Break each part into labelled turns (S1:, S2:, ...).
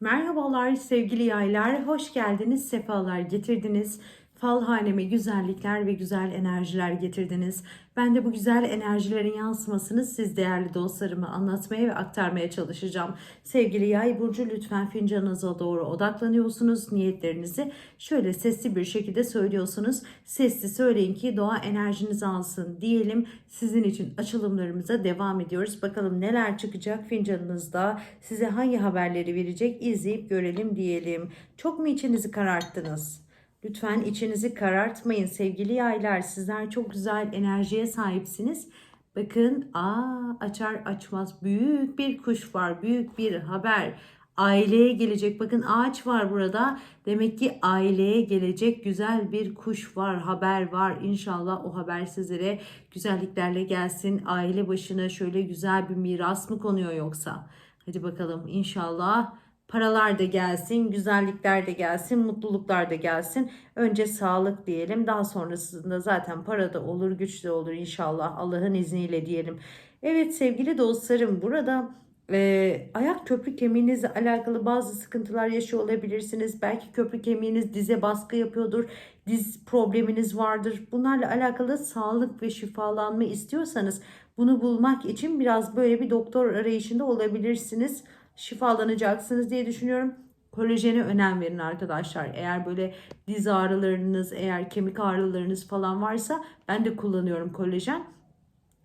S1: Merhabalar sevgili yaylar, hoş geldiniz, sefalar getirdiniz. Fal haneme güzellikler ve güzel enerjiler getirdiniz. Ben de bu güzel enerjilerin yansımasını siz değerli dostlarıma anlatmaya ve aktarmaya çalışacağım. Sevgili yay burcu lütfen fincanınıza doğru odaklanıyorsunuz. Niyetlerinizi şöyle sesli bir şekilde söylüyorsunuz. Sesli söyleyin ki doğa enerjinizi alsın diyelim. Sizin için açılımlarımıza devam ediyoruz. Bakalım neler çıkacak fincanınızda. Size hangi haberleri verecek izleyip görelim diyelim. Çok mu içinizi kararttınız? Lütfen içinizi karartmayın sevgili yaylar. Sizler çok güzel enerjiye sahipsiniz. Bakın aa açar açmaz büyük bir kuş var. Büyük bir haber. Aileye gelecek. Bakın ağaç var burada. Demek ki aileye gelecek güzel bir kuş var. Haber var. İnşallah o haber sizlere güzelliklerle gelsin. Aile başına şöyle güzel bir miras mı konuyor yoksa? Hadi bakalım inşallah Paralar da gelsin, güzellikler de gelsin, mutluluklar da gelsin. Önce sağlık diyelim. Daha sonrasında zaten para da olur, güç de olur inşallah. Allah'ın izniyle diyelim. Evet sevgili dostlarım burada e, ayak köprü kemiğinizle alakalı bazı sıkıntılar yaşıyor olabilirsiniz. Belki köprü kemiğiniz dize baskı yapıyordur. Diz probleminiz vardır. Bunlarla alakalı sağlık ve şifalanma istiyorsanız bunu bulmak için biraz böyle bir doktor arayışında olabilirsiniz şifalanacaksınız diye düşünüyorum. Kolajene önem verin arkadaşlar. Eğer böyle diz ağrılarınız, eğer kemik ağrılarınız falan varsa ben de kullanıyorum kolajen.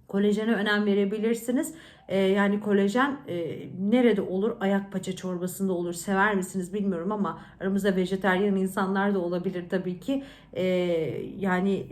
S1: Kolajene önem verebilirsiniz. Ee, yani kolajen e, nerede olur? Ayak paça çorbasında olur. Sever misiniz bilmiyorum ama aramızda vejeteryan insanlar da olabilir tabii ki. Ee, yani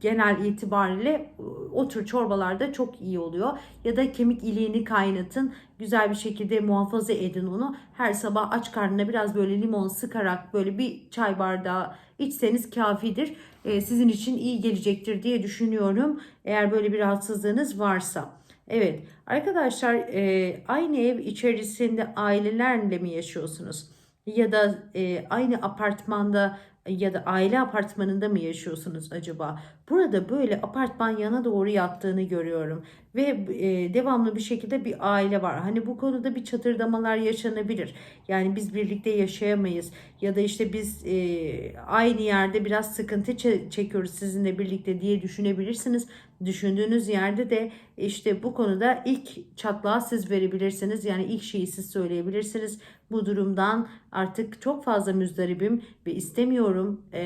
S1: genel itibariyle o tür çorbalarda çok iyi oluyor. Ya da kemik iliğini kaynatın. Güzel bir şekilde muhafaza edin onu. Her sabah aç karnına biraz böyle limon sıkarak böyle bir çay bardağı içseniz kafidir. Ee, sizin için iyi gelecektir diye düşünüyorum. Eğer böyle bir rahatsızlığınız varsa. Evet arkadaşlar e, aynı ev içerisinde ailelerle mi yaşıyorsunuz? Ya da e, aynı apartmanda ya da aile apartmanında mı yaşıyorsunuz acaba? Burada böyle apartman yana doğru yattığını görüyorum ve e, devamlı bir şekilde bir aile var. Hani bu konuda bir çatırdamalar yaşanabilir. Yani biz birlikte yaşayamayız ya da işte biz e, aynı yerde biraz sıkıntı çekiyoruz sizinle birlikte diye düşünebilirsiniz. Düşündüğünüz yerde de işte bu konuda ilk çatlağı siz verebilirsiniz. Yani ilk şeyi siz söyleyebilirsiniz. Bu durumdan artık çok fazla müzdaribim ve istemiyorum. E,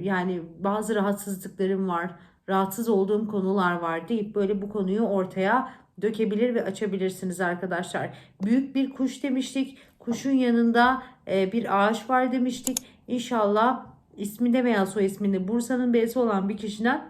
S1: yani bazı rahatsızlıklarım var rahatsız olduğum konular var deyip böyle bu konuyu ortaya dökebilir ve açabilirsiniz arkadaşlar. Büyük bir kuş demiştik. Kuşun yanında e, bir ağaç var demiştik. İnşallah isminde veya soy isminde Bursa'nın B'si olan bir kişiden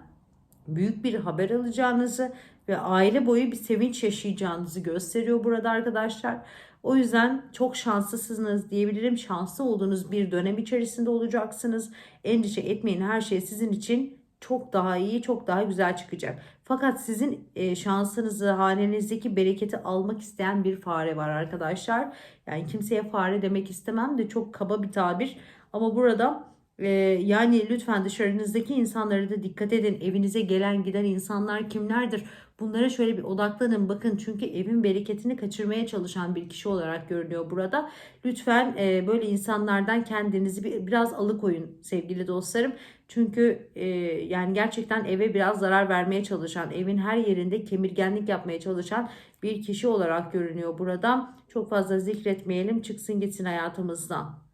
S1: büyük bir haber alacağınızı ve aile boyu bir sevinç yaşayacağınızı gösteriyor burada arkadaşlar. O yüzden çok şanslısınız diyebilirim. Şanslı olduğunuz bir dönem içerisinde olacaksınız. Endişe etmeyin her şey sizin için çok daha iyi, çok daha güzel çıkacak. Fakat sizin e, şansınızı, hanenizdeki bereketi almak isteyen bir fare var arkadaşlar. Yani kimseye fare demek istemem de çok kaba bir tabir. Ama burada e, yani lütfen dışarınızdaki insanlara da dikkat edin. Evinize gelen giden insanlar kimlerdir? Bunlara şöyle bir odaklanın bakın çünkü evin bereketini kaçırmaya çalışan bir kişi olarak görünüyor burada. Lütfen e, böyle insanlardan kendinizi bir, biraz alıkoyun sevgili dostlarım. Çünkü e, yani gerçekten eve biraz zarar vermeye çalışan, evin her yerinde kemirgenlik yapmaya çalışan bir kişi olarak görünüyor burada. Çok fazla zikretmeyelim çıksın gitsin hayatımızdan.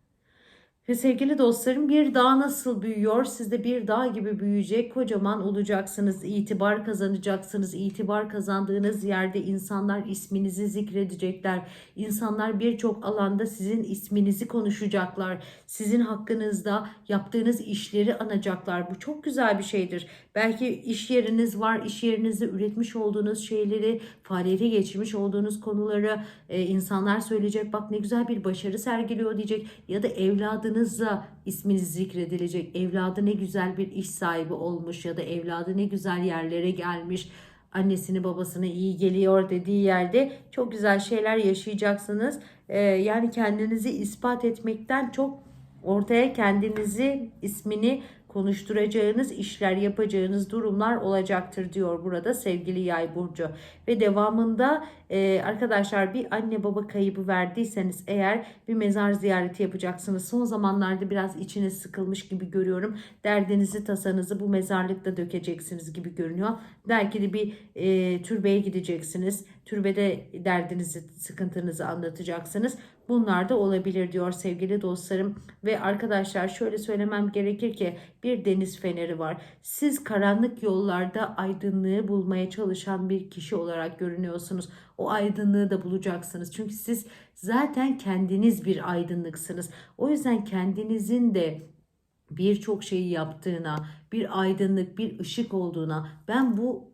S1: Ve sevgili dostlarım bir dağ nasıl büyüyor? Siz de bir dağ gibi büyüyecek, kocaman olacaksınız, itibar kazanacaksınız. İtibar kazandığınız yerde insanlar isminizi zikredecekler. İnsanlar birçok alanda sizin isminizi konuşacaklar. Sizin hakkınızda yaptığınız işleri anacaklar. Bu çok güzel bir şeydir. Belki iş yeriniz var, iş yerinizde üretmiş olduğunuz şeyleri, faaliyete geçirmiş olduğunuz konuları e, insanlar söyleyecek. Bak ne güzel bir başarı sergiliyor diyecek. Ya da evladınızla isminiz zikredilecek. Evladı ne güzel bir iş sahibi olmuş ya da evladı ne güzel yerlere gelmiş annesini babasına iyi geliyor dediği yerde çok güzel şeyler yaşayacaksınız. Ee, yani kendinizi ispat etmekten çok ortaya kendinizi ismini konuşturacağınız işler yapacağınız durumlar olacaktır diyor burada sevgili yay burcu. Ve devamında e, arkadaşlar bir anne baba kaybı verdiyseniz eğer bir mezar ziyareti yapacaksınız. Son zamanlarda biraz içiniz sıkılmış gibi görüyorum. Derdinizi tasanızı bu mezarlıkta dökeceksiniz gibi görünüyor. Belki de bir e, türbeye gideceksiniz. Türbede derdinizi, sıkıntınızı anlatacaksınız. Bunlar da olabilir diyor sevgili dostlarım. Ve arkadaşlar şöyle söylemem gerekir ki bir deniz feneri var. Siz karanlık yollarda aydınlığı bulmaya çalışan bir kişi olarak görünüyorsunuz. O aydınlığı da bulacaksınız. Çünkü siz zaten kendiniz bir aydınlıksınız. O yüzden kendinizin de birçok şeyi yaptığına, bir aydınlık, bir ışık olduğuna, ben bu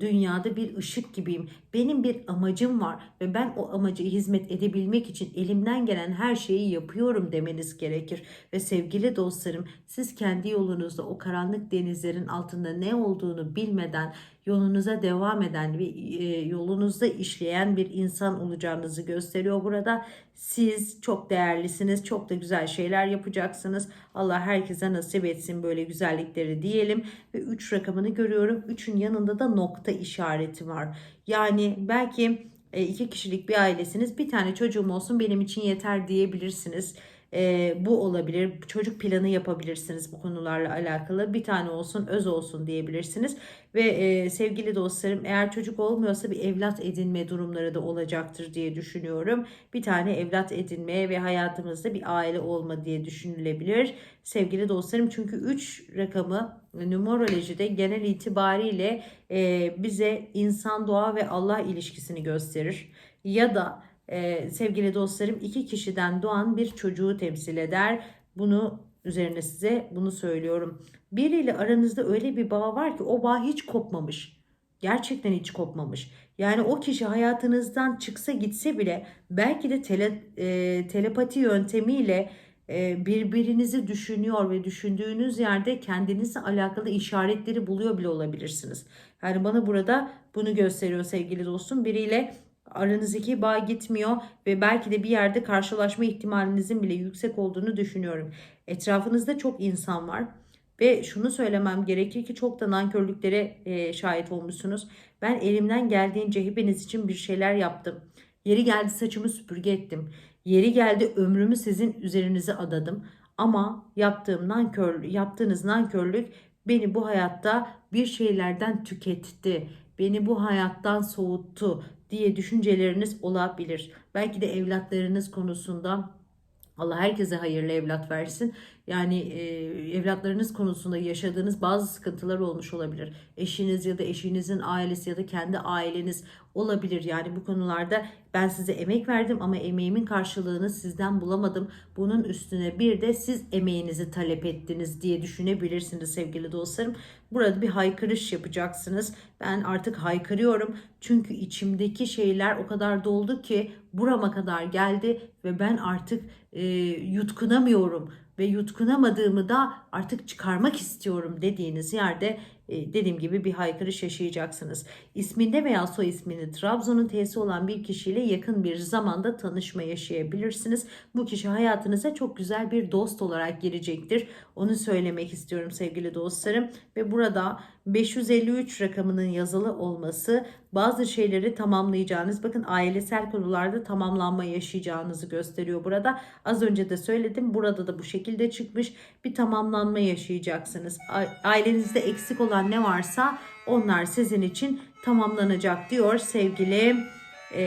S1: dünyada bir ışık gibiyim. Benim bir amacım var ve ben o amaca hizmet edebilmek için elimden gelen her şeyi yapıyorum demeniz gerekir. Ve sevgili dostlarım, siz kendi yolunuzda o karanlık denizlerin altında ne olduğunu bilmeden yolunuza devam eden ve e, yolunuzda işleyen bir insan olacağınızı gösteriyor burada. Siz çok değerlisiniz, çok da güzel şeyler yapacaksınız. Allah herkese nasip etsin böyle güzellikleri diyelim. Ve 3 rakamını görüyorum. 3'ün yanında da nokta işareti var. Yani belki e, iki kişilik bir ailesiniz. Bir tane çocuğum olsun benim için yeter diyebilirsiniz. E, bu olabilir. Çocuk planı yapabilirsiniz bu konularla alakalı. Bir tane olsun, öz olsun diyebilirsiniz. Ve e, sevgili dostlarım eğer çocuk olmuyorsa bir evlat edinme durumları da olacaktır diye düşünüyorum. Bir tane evlat edinme ve hayatımızda bir aile olma diye düşünülebilir. Sevgili dostlarım çünkü 3 rakamı numerolojide genel itibariyle e, bize insan, doğa ve Allah ilişkisini gösterir. Ya da e, sevgili dostlarım iki kişiden doğan bir çocuğu temsil eder. Bunu üzerine size bunu söylüyorum. Biriyle aranızda öyle bir bağ var ki o bağ hiç kopmamış. Gerçekten hiç kopmamış. Yani o kişi hayatınızdan çıksa gitse bile belki de tele, e, telepati yöntemiyle e, birbirinizi düşünüyor ve düşündüğünüz yerde kendinizle alakalı işaretleri buluyor bile olabilirsiniz. Yani bana burada bunu gösteriyor sevgili dostum. Biriyle aranızdaki bağ gitmiyor ve belki de bir yerde karşılaşma ihtimalinizin bile yüksek olduğunu düşünüyorum. Etrafınızda çok insan var ve şunu söylemem gerekir ki çok da nankörlüklere e, şahit olmuşsunuz. Ben elimden geldiğince hepiniz için bir şeyler yaptım. Yeri geldi saçımı süpürge ettim. Yeri geldi ömrümü sizin üzerinize adadım. Ama yaptığım nankör, yaptığınız nankörlük beni bu hayatta bir şeylerden tüketti. Beni bu hayattan soğuttu diye düşünceleriniz olabilir. Belki de evlatlarınız konusunda Allah herkese hayırlı evlat versin. Yani e, evlatlarınız konusunda yaşadığınız bazı sıkıntılar olmuş olabilir. Eşiniz ya da eşinizin ailesi ya da kendi aileniz olabilir. Yani bu konularda ben size emek verdim ama emeğimin karşılığını sizden bulamadım. Bunun üstüne bir de siz emeğinizi talep ettiniz diye düşünebilirsiniz sevgili dostlarım. Burada bir haykırış yapacaksınız. Ben artık haykırıyorum. Çünkü içimdeki şeyler o kadar doldu ki burama kadar geldi ve ben artık e, yutkunamıyorum ve yutkunamadığımı da artık çıkarmak istiyorum dediğiniz yerde dediğim gibi bir haykırış yaşayacaksınız. İsminde veya soy ismini Trabzon'un T'si olan bir kişiyle yakın bir zamanda tanışma yaşayabilirsiniz. Bu kişi hayatınıza çok güzel bir dost olarak girecektir. Onu söylemek istiyorum sevgili dostlarım. Ve burada 553 rakamının yazılı olması bazı şeyleri tamamlayacağınız bakın ailesel konularda tamamlanma yaşayacağınızı gösteriyor burada. Az önce de söyledim burada da bu şekilde çıkmış bir tamamlanma yaşayacaksınız. Ailenizde eksik olan ne varsa onlar sizin için tamamlanacak diyor sevgili e,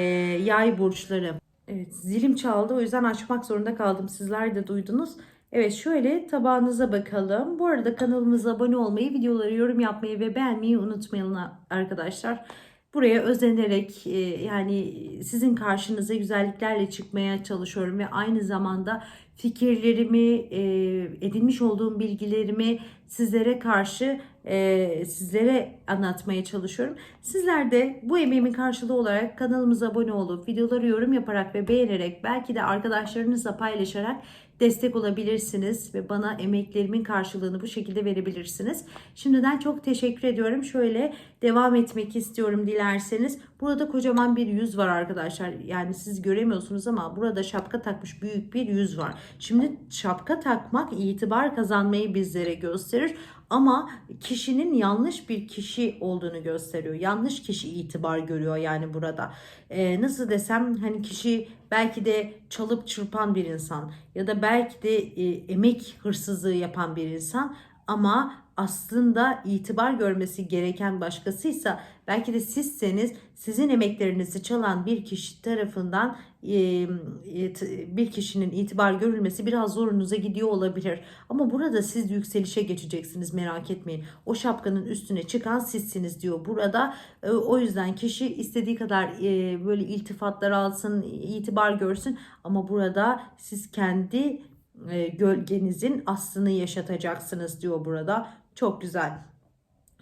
S1: yay burçları. Evet zilim çaldı o yüzden açmak zorunda kaldım sizler de duydunuz. Evet şöyle tabağınıza bakalım. Bu arada kanalımıza abone olmayı, videoları yorum yapmayı ve beğenmeyi unutmayın arkadaşlar. Buraya özenerek e, yani sizin karşınıza güzelliklerle çıkmaya çalışıyorum ve aynı zamanda fikirlerimi, e, edinmiş olduğum bilgilerimi sizlere karşı e, sizlere anlatmaya çalışıyorum. Sizler de bu emeğimin karşılığı olarak kanalımıza abone olup videoları yorum yaparak ve beğenerek belki de arkadaşlarınızla paylaşarak destek olabilirsiniz ve bana emeklerimin karşılığını bu şekilde verebilirsiniz. Şimdiden çok teşekkür ediyorum. Şöyle devam etmek istiyorum dilerseniz. Burada kocaman bir yüz var arkadaşlar. Yani siz göremiyorsunuz ama burada şapka takmış büyük bir yüz var. Şimdi şapka takmak itibar kazanmayı bizlere gösterir ama kişinin yanlış bir kişi olduğunu gösteriyor. Yanlış kişi itibar görüyor yani burada. Ee, nasıl desem hani kişi belki de çalıp çırpan bir insan ya da belki de e, emek hırsızlığı yapan bir insan ama aslında itibar görmesi gereken başkasıysa belki de sizseniz sizin emeklerinizi çalan bir kişi tarafından bir kişinin itibar görülmesi biraz zorunuza gidiyor olabilir. Ama burada siz yükselişe geçeceksiniz merak etmeyin. O şapkanın üstüne çıkan sizsiniz diyor burada. E, O yüzden kişi istediği kadar e, böyle iltifatlar alsın, itibar görsün ama burada siz kendi e, gölgenizin aslını yaşatacaksınız diyor burada. Çok güzel.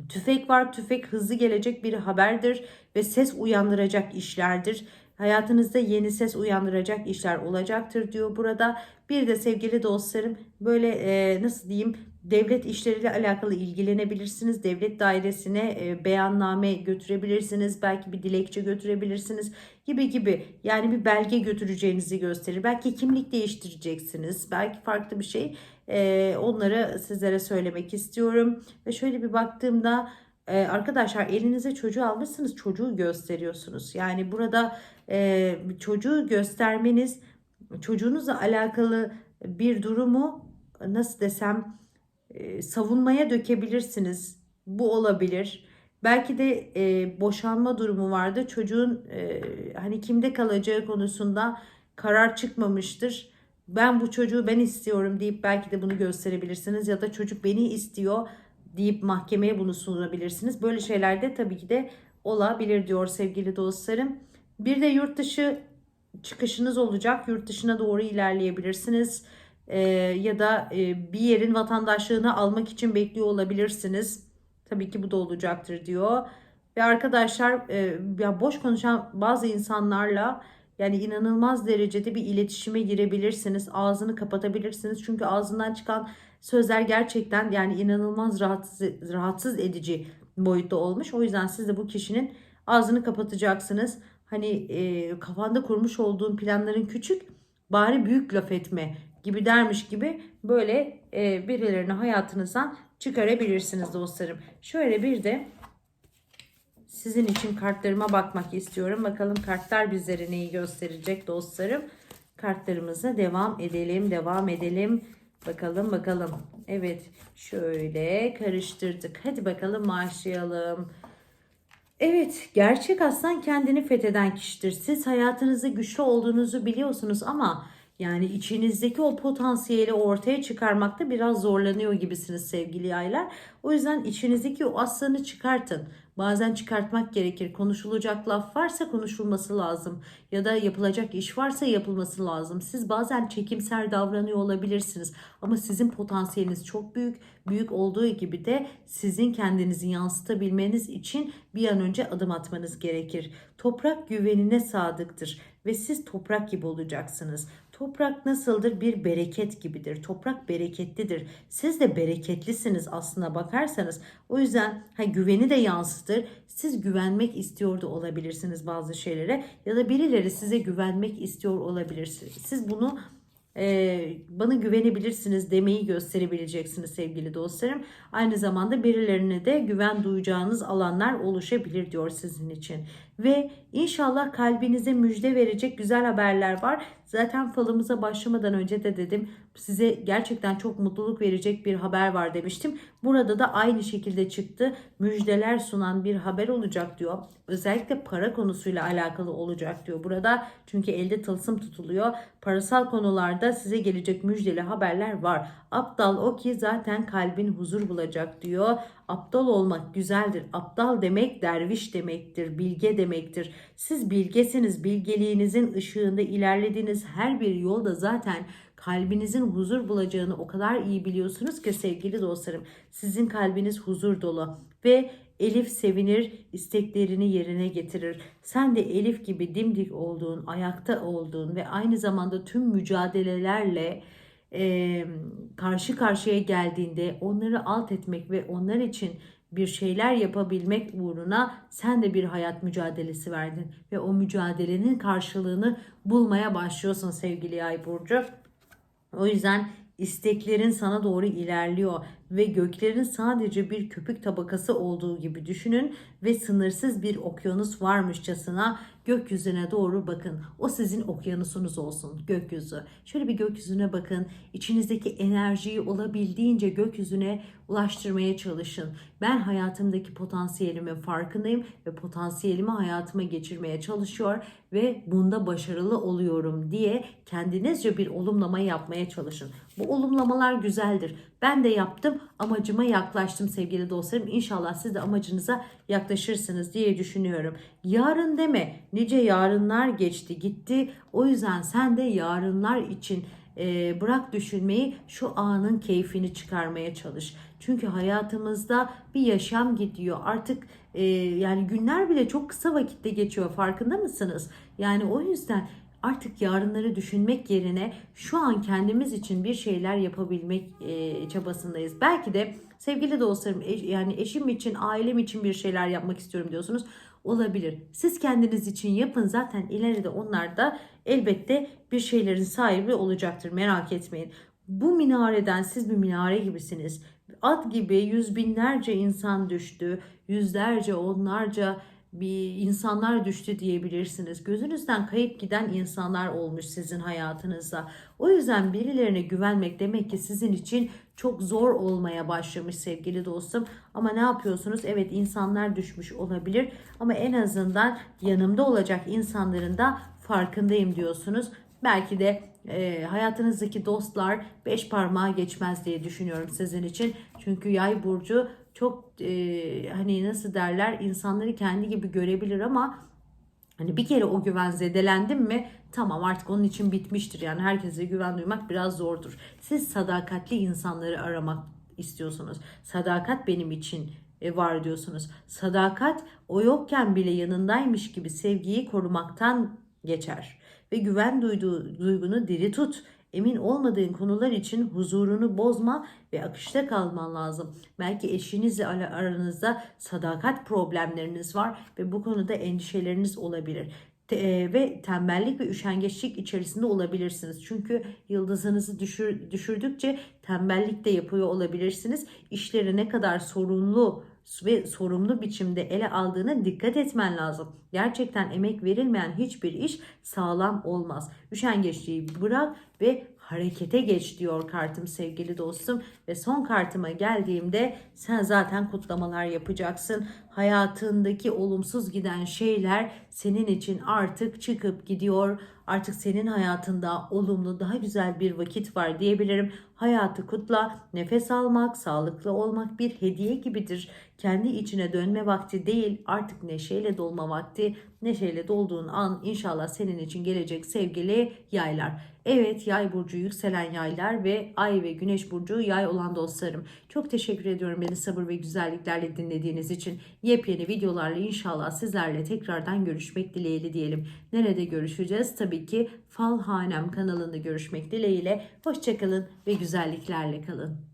S1: Tüfek var. Tüfek hızlı gelecek bir haberdir ve ses uyandıracak işlerdir. Hayatınızda yeni ses uyandıracak işler olacaktır diyor burada. Bir de sevgili dostlarım böyle e, nasıl diyeyim devlet işleriyle alakalı ilgilenebilirsiniz. Devlet dairesine e, beyanname götürebilirsiniz. Belki bir dilekçe götürebilirsiniz gibi gibi. Yani bir belge götüreceğinizi gösterir. Belki kimlik değiştireceksiniz. Belki farklı bir şey. E, onları sizlere söylemek istiyorum. Ve şöyle bir baktığımda e, arkadaşlar elinize çocuğu almışsınız. Çocuğu gösteriyorsunuz. Yani burada e, çocuğu göstermeniz çocuğunuzla alakalı bir durumu nasıl desem e, savunmaya dökebilirsiniz. Bu olabilir. Belki de e, boşanma durumu vardı. Çocuğun e, hani kimde kalacağı konusunda karar çıkmamıştır. Ben bu çocuğu ben istiyorum deyip belki de bunu gösterebilirsiniz ya da çocuk beni istiyor deyip mahkemeye bunu sunabilirsiniz. Böyle şeyler de tabii ki de olabilir diyor sevgili dostlarım. Bir de yurt dışı çıkışınız olacak. Yurt dışına doğru ilerleyebilirsiniz. Ee, ya da e, bir yerin vatandaşlığını almak için bekliyor olabilirsiniz. Tabii ki bu da olacaktır diyor. Ve arkadaşlar e, ya boş konuşan bazı insanlarla yani inanılmaz derecede bir iletişime girebilirsiniz. Ağzını kapatabilirsiniz. Çünkü ağzından çıkan sözler gerçekten yani inanılmaz rahatsız, rahatsız edici boyutta olmuş. O yüzden siz de bu kişinin ağzını kapatacaksınız. Hani e, kafanda kurmuş olduğun planların küçük bari büyük laf etme gibi dermiş gibi böyle e, birilerini hayatınızdan çıkarabilirsiniz dostlarım. Şöyle bir de sizin için kartlarıma bakmak istiyorum. Bakalım kartlar bizlere neyi gösterecek dostlarım. Kartlarımıza devam edelim, devam edelim. Bakalım bakalım. Evet şöyle karıştırdık. Hadi bakalım başlayalım. Evet, gerçek aslan kendini fetheden kişidir. Siz hayatınızda güçlü olduğunuzu biliyorsunuz ama yani içinizdeki o potansiyeli ortaya çıkarmakta biraz zorlanıyor gibisiniz sevgili yaylar. O yüzden içinizdeki o aslanı çıkartın. Bazen çıkartmak gerekir. Konuşulacak laf varsa konuşulması lazım. Ya da yapılacak iş varsa yapılması lazım. Siz bazen çekimser davranıyor olabilirsiniz. Ama sizin potansiyeliniz çok büyük. Büyük olduğu gibi de sizin kendinizi yansıtabilmeniz için bir an önce adım atmanız gerekir. Toprak güvenine sadıktır ve siz toprak gibi olacaksınız. Toprak nasıldır? Bir bereket gibidir. Toprak bereketlidir. Siz de bereketlisiniz aslına bakarsanız. O yüzden ha, güveni de yansıtır. Siz güvenmek istiyor da olabilirsiniz bazı şeylere ya da birileri size güvenmek istiyor olabilir. Siz bunu e, bana güvenebilirsiniz demeyi gösterebileceksiniz sevgili dostlarım. Aynı zamanda birilerine de güven duyacağınız alanlar oluşabilir diyor sizin için. Ve inşallah kalbinize müjde verecek güzel haberler var. Zaten falımıza başlamadan önce de dedim size gerçekten çok mutluluk verecek bir haber var demiştim. Burada da aynı şekilde çıktı. Müjdeler sunan bir haber olacak diyor. Özellikle para konusuyla alakalı olacak diyor burada. Çünkü elde tılsım tutuluyor. Parasal konularda size gelecek müjdeli haberler var. Aptal o ki zaten kalbin huzur bulacak diyor. Aptal olmak güzeldir. Aptal demek derviş demektir, bilge demektir. Siz bilgesiniz. Bilgeliğinizin ışığında ilerlediğiniz her bir yolda zaten kalbinizin huzur bulacağını o kadar iyi biliyorsunuz ki sevgili dostlarım. Sizin kalbiniz huzur dolu ve Elif sevinir, isteklerini yerine getirir. Sen de Elif gibi dimdik olduğun, ayakta olduğun ve aynı zamanda tüm mücadelelerle e, karşı karşıya geldiğinde onları alt etmek ve onlar için bir şeyler yapabilmek uğruna sen de bir hayat mücadelesi verdin ve o mücadelenin karşılığını bulmaya başlıyorsun sevgili Yay burcu. O yüzden isteklerin sana doğru ilerliyor ve göklerin sadece bir köpük tabakası olduğu gibi düşünün ve sınırsız bir okyanus varmışçasına gökyüzüne doğru bakın. O sizin okyanusunuz olsun gökyüzü. Şöyle bir gökyüzüne bakın. İçinizdeki enerjiyi olabildiğince gökyüzüne ulaştırmaya çalışın. Ben hayatımdaki potansiyelimin farkındayım ve potansiyelimi hayatıma geçirmeye çalışıyor ve bunda başarılı oluyorum diye kendinizce bir olumlama yapmaya çalışın. Bu olumlamalar güzeldir. Ben de yaptım, amacıma yaklaştım sevgili dostlarım. İnşallah siz de amacınıza yaklaşırsınız diye düşünüyorum. Yarın deme, nice yarınlar geçti gitti. O yüzden sen de yarınlar için e, bırak düşünmeyi şu anın keyfini çıkarmaya çalış. Çünkü hayatımızda bir yaşam gidiyor. Artık e, yani günler bile çok kısa vakitte geçiyor. Farkında mısınız? Yani o yüzden artık yarınları düşünmek yerine şu an kendimiz için bir şeyler yapabilmek e, çabasındayız. Belki de sevgili dostlarım e, yani eşim için, ailem için bir şeyler yapmak istiyorum diyorsunuz. Olabilir. Siz kendiniz için yapın zaten ileride onlar da elbette bir şeylerin sahibi olacaktır. Merak etmeyin. Bu minareden siz bir minare gibisiniz. At gibi yüz binlerce insan düştü. Yüzlerce, onlarca bir insanlar düştü diyebilirsiniz. Gözünüzden kayıp giden insanlar olmuş sizin hayatınızda. O yüzden birilerine güvenmek demek ki sizin için çok zor olmaya başlamış sevgili dostum. Ama ne yapıyorsunuz? Evet insanlar düşmüş olabilir ama en azından yanımda olacak insanların da farkındayım diyorsunuz. Belki de e, hayatınızdaki dostlar beş parmağa geçmez diye düşünüyorum sizin için. Çünkü yay burcu çok e, hani nasıl derler insanları kendi gibi görebilir ama hani bir kere o güven zedelendim mi tamam artık onun için bitmiştir. Yani herkese güven duymak biraz zordur. Siz sadakatli insanları aramak istiyorsunuz. Sadakat benim için e, var diyorsunuz. Sadakat o yokken bile yanındaymış gibi sevgiyi korumaktan geçer ve güven duyduğu duygunu diri tut. Emin olmadığın konular için huzurunu bozma ve akışta kalman lazım. Belki eşinizle aranızda sadakat problemleriniz var ve bu konuda endişeleriniz olabilir e, ve tembellik ve üşengeçlik içerisinde olabilirsiniz. Çünkü yıldızınızı düşür, düşürdükçe tembellik de yapıyor olabilirsiniz. İşleri ne kadar sorumlu ve sorumlu biçimde ele aldığına dikkat etmen lazım. Gerçekten emek verilmeyen hiçbir iş sağlam olmaz. Üşengeçliği bırak ve harekete geç diyor kartım sevgili dostum. Ve son kartıma geldiğimde sen zaten kutlamalar yapacaksın. Hayatındaki olumsuz giden şeyler senin için artık çıkıp gidiyor. Artık senin hayatında olumlu daha güzel bir vakit var diyebilirim. Hayatı kutla. Nefes almak, sağlıklı olmak bir hediye gibidir. Kendi içine dönme vakti değil artık neşeyle dolma vakti. Neşeyle dolduğun an inşallah senin için gelecek sevgili yaylar. Evet yay burcu yükselen yaylar ve ay ve güneş burcu yay olan dostlarım. Çok teşekkür ediyorum beni sabır ve güzelliklerle dinlediğiniz için. Yepyeni videolarla inşallah sizlerle tekrardan görüşmek dileğiyle diyelim. Nerede görüşeceğiz? Tabii ki Fal Hanem kanalında görüşmek dileğiyle. Hoşçakalın ve güzelliklerle kalın.